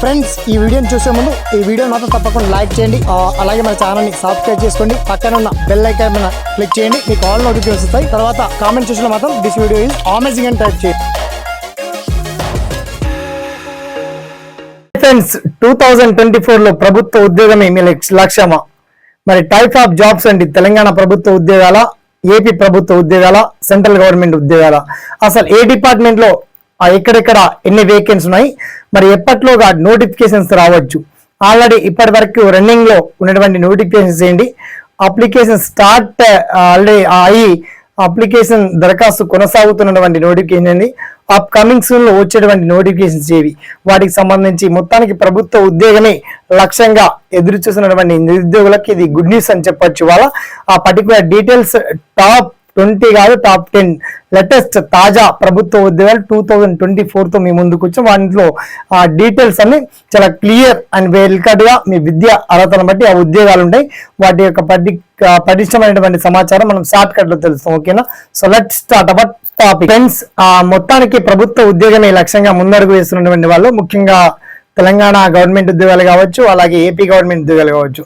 Friends ఈ వీడియోని చూసే ముందు ఈ వీడియో మాత్రం తప్పకుండా లైక్ చేయండి. అలాగే మన ఛానల్ని సబ్స్క్రైబ్ చేసుకోండి. పక్కన ఉన్న బెల్ ఐకాన్ మీద క్లిక్ చేయండి. మీకు ఆల్ నోటిఫికేషన్ వస్తాయి. తర్వాత కామెంట్ చూసిన మాత్రం దిస్ వీడియో ఈజ్ అమేజింగ్ అని టైప్ చేయండి. ఫ్రెండ్స్ టూ థౌజండ్ ట్వంటీ ఫోర్లో ప్రభుత్వ ఉద్యోగమే మీ లక్ష్యమా? మరి టైప్ ఆఫ్ జాబ్స్ అండి తెలంగాణ ప్రభుత్వ ఉద్యోగాల ఏపీ ప్రభుత్వ ఉద్యోగాల సెంట్రల్ గవర్నమెంట్ ఉద్యోగాల. అసలు ఏ డిపార్ట్మెంట్లో ఎక్కడెక్కడ ఎన్ని వేకెన్సీ ఉన్నాయి మరి ఎప్పట్లోగా నోటిఫికేషన్స్ రావచ్చు. ఆల్రెడీ ఇప్పటి వరకు రన్నింగ్లో ఉన్నటువంటి నోటిఫికేషన్స్ ఏంటి అప్లికేషన్ స్టార్ట్ ఆల్రెడీ అయ్యి అప్లికేషన్ దరఖాస్తు కొనసాగుతున్నటువంటి నోటిఫికేషన్ అండి అప్కమింగ్ సూన్లో వచ్చేటువంటి నోటిఫికేషన్స్ ఏవి. వాటికి సంబంధించి మొత్తానికి ప్రభుత్వ ఉద్యోగమే లక్ష్యంగా ఎదురు చూస్తున్నటువంటి నిరుద్యోగులకి ఇది గుడ్ న్యూస్ అని చెప్పొచ్చు. వాళ్ళ ఆ పర్టికులర్ డీటెయిల్స్ టాప్ ట్వంటీ కాదు టాప్ టెన్ లేటెస్ట్ తాజా ప్రభుత్వ ఉద్యోగాలు టూ థౌజండ్ ట్వంటీ ఫోర్తో మీ ముందుకు వచ్చాం వాటిలో ఆ డీటెయిల్స్ అన్ని చాలా క్లియర్ అండ్ వెల్కట్గా మీ విద్య అర్హతను బట్టి ఆ ఉద్యోగాలు ఉంటాయి. వాటి యొక్క పటి ఆ పటిష్టమైనటువంటి సమాచారం మనం షార్ట్ కట్లో తెలుస్తాం ఓకేనా so let start our topic friends ఆ మొత్తానికి ప్రభుత్వ ఉద్యోగమే లక్ష్యంగా ముందడుగు వేస్తున్నటువంటి వాళ్ళు ముఖ్యంగా తెలంగాణ గవర్నమెంట్ ఉద్యోగాలు కావచ్చు అలాగే ఏపీ గవర్నమెంట్ ఉద్యోగాలు కావచ్చు.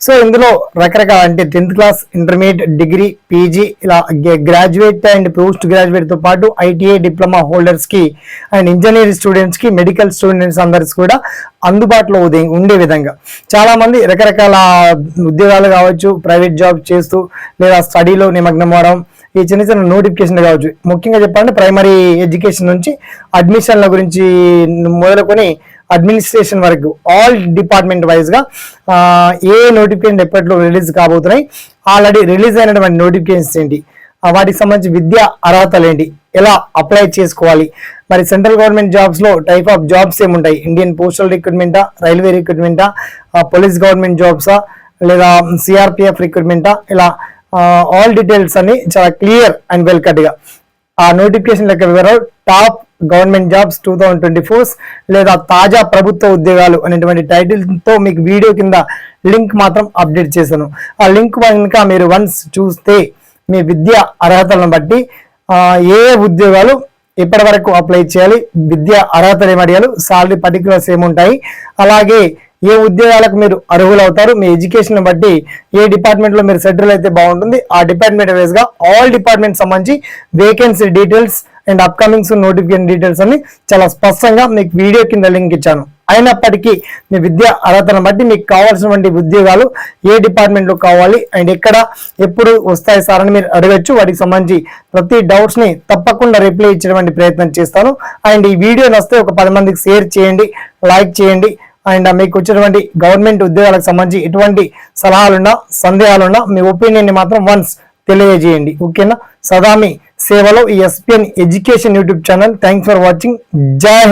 సో ఇందులో రకరకాల అంటే tenth class intermediate degree PG ఇలా గ్రాడ్యుయేట్ అండ్ పోస్ట్ గ్రాడ్యుయేట్తో పాటు ఐటీఐ డిప్లొమా హోల్డర్స్కి అండ్ ఇంజనీరింగ్ స్టూడెంట్స్కి మెడికల్ స్టూడెంట్స్ అందరికి కూడా అందుబాటులో ఉండే విధంగా. చాలామంది రకరకాల ఉద్యోగాలు కావచ్చు ప్రైవేట్ జాబ్ చేస్తూ లేదా స్టడీలో నిమగ్నం అవడం ఈ చిన్న చిన్న నోటిఫికేషన్ కావచ్చు. ముఖ్యంగా చెప్పాలంటే ప్రైమరీ ఎడ్యుకేషన్ నుంచి అడ్మిషన్ల గురించి మొదలుకొని అడ్మినిస్ట్రేషన్ వరకు ఆల్ డిపార్ట్మెంట్ వైజ్గా ఏ నోటిఫికేషన్ ఎప్పట్లో రిలీజ్ కాబోతున్నాయి ఆల్రెడీ రిలీజ్ అయినటువంటి నోటిఫికేషన్స్ ఏంటి? వాటికి సంబంధించి విద్యా అర్హతలు ఏంటి? ఎలా అప్లై చేసుకోవాలి? మరి సెంట్రల్ గవర్నమెంట్ జాబ్స్లో టైప్ ఆఫ్ జాబ్స్ ఏముంటాయి? ఇండియన్ పోస్టల్ రిక్రూట్మెంటా రైల్వే రిక్రూట్మెంటా పోలీస్ గవర్నమెంట్ జాబ్సా లేదా సిఆర్పిఎఫ్ రిక్రూట్మెంటా ఇలా ఆల్ డీటెయిల్స్ అన్ని చాలా క్లియర్ అండ్ వెల్ కట్గా ఆ నోటిఫికేషన్ లెక్క వివరాలు top government jobs two thousand twenty fours లేదా తాజా ప్రభుత్వ ఉద్యోగాలు అనేటువంటి టైటిల్తో మీకు వీడియో కింద లింక్ మాత్రం అప్డేట్ చేశాను. ఆ లింక్ కనుక మీరు వన్స్ చూస్తే మీ విద్య అర్హతలను బట్టి ఏ ఉద్యోగాలు ఎప్పటి వరకు అప్లై చేయాలి విద్య అర్హతలు ఏమి అడిగారు సాలరీ పర్టికులర్స్ ఏముంటాయి అలాగే ఏ ఉద్యోగాలకు మీరు అర్హులు అవుతారు మీ ఎడ్యుకేషన్ బట్టి ఏ డిపార్ట్మెంట్లో మీరు సెటిల్ అయితే బాగుంటుంది ఆ డిపార్ట్మెంట్ వేస్గా ఆల్ డిపార్ట్మెంట్ సంబంధించి vacancy details and upcomings notification details అన్ని చాలా స్పష్టంగా మీకు వీడియో కింద లింక్ ఇచ్చాను. అయినప్పటికీ మీ విద్య అర్హతను బట్టి మీకు కావాల్సినటువంటి ఉద్యోగాలు ఏ డిపార్ట్మెంట్లో కావాలి అండ్ ఎక్కడ ఎప్పుడు వస్తాయి సార్ అని మీరు అడగచ్చు. వాటికి సంబంధించి ప్రతి డౌట్స్ని తప్పకుండా రిప్లై ఇచ్చేటువంటి ప్రయత్నం చేస్తాను. అండ్ ఈ వీడియో నస్తే ఒక పది మందికి షేర్ చేయండి లైక్ చేయండి. అండ్ మీకు వచ్చినటువంటి గవర్నమెంట్ ఉద్యోగాలకు సంబంధించి ఎటువంటి సలహాలున్నా సందేహాలున్నా మీ ఒపీనియన్ని మాత్రం వన్స్ తెలియజేయండి. ఓకేనా? సదామి సేవలో ఈ SPN education YouTube channel. Thanks for watching జై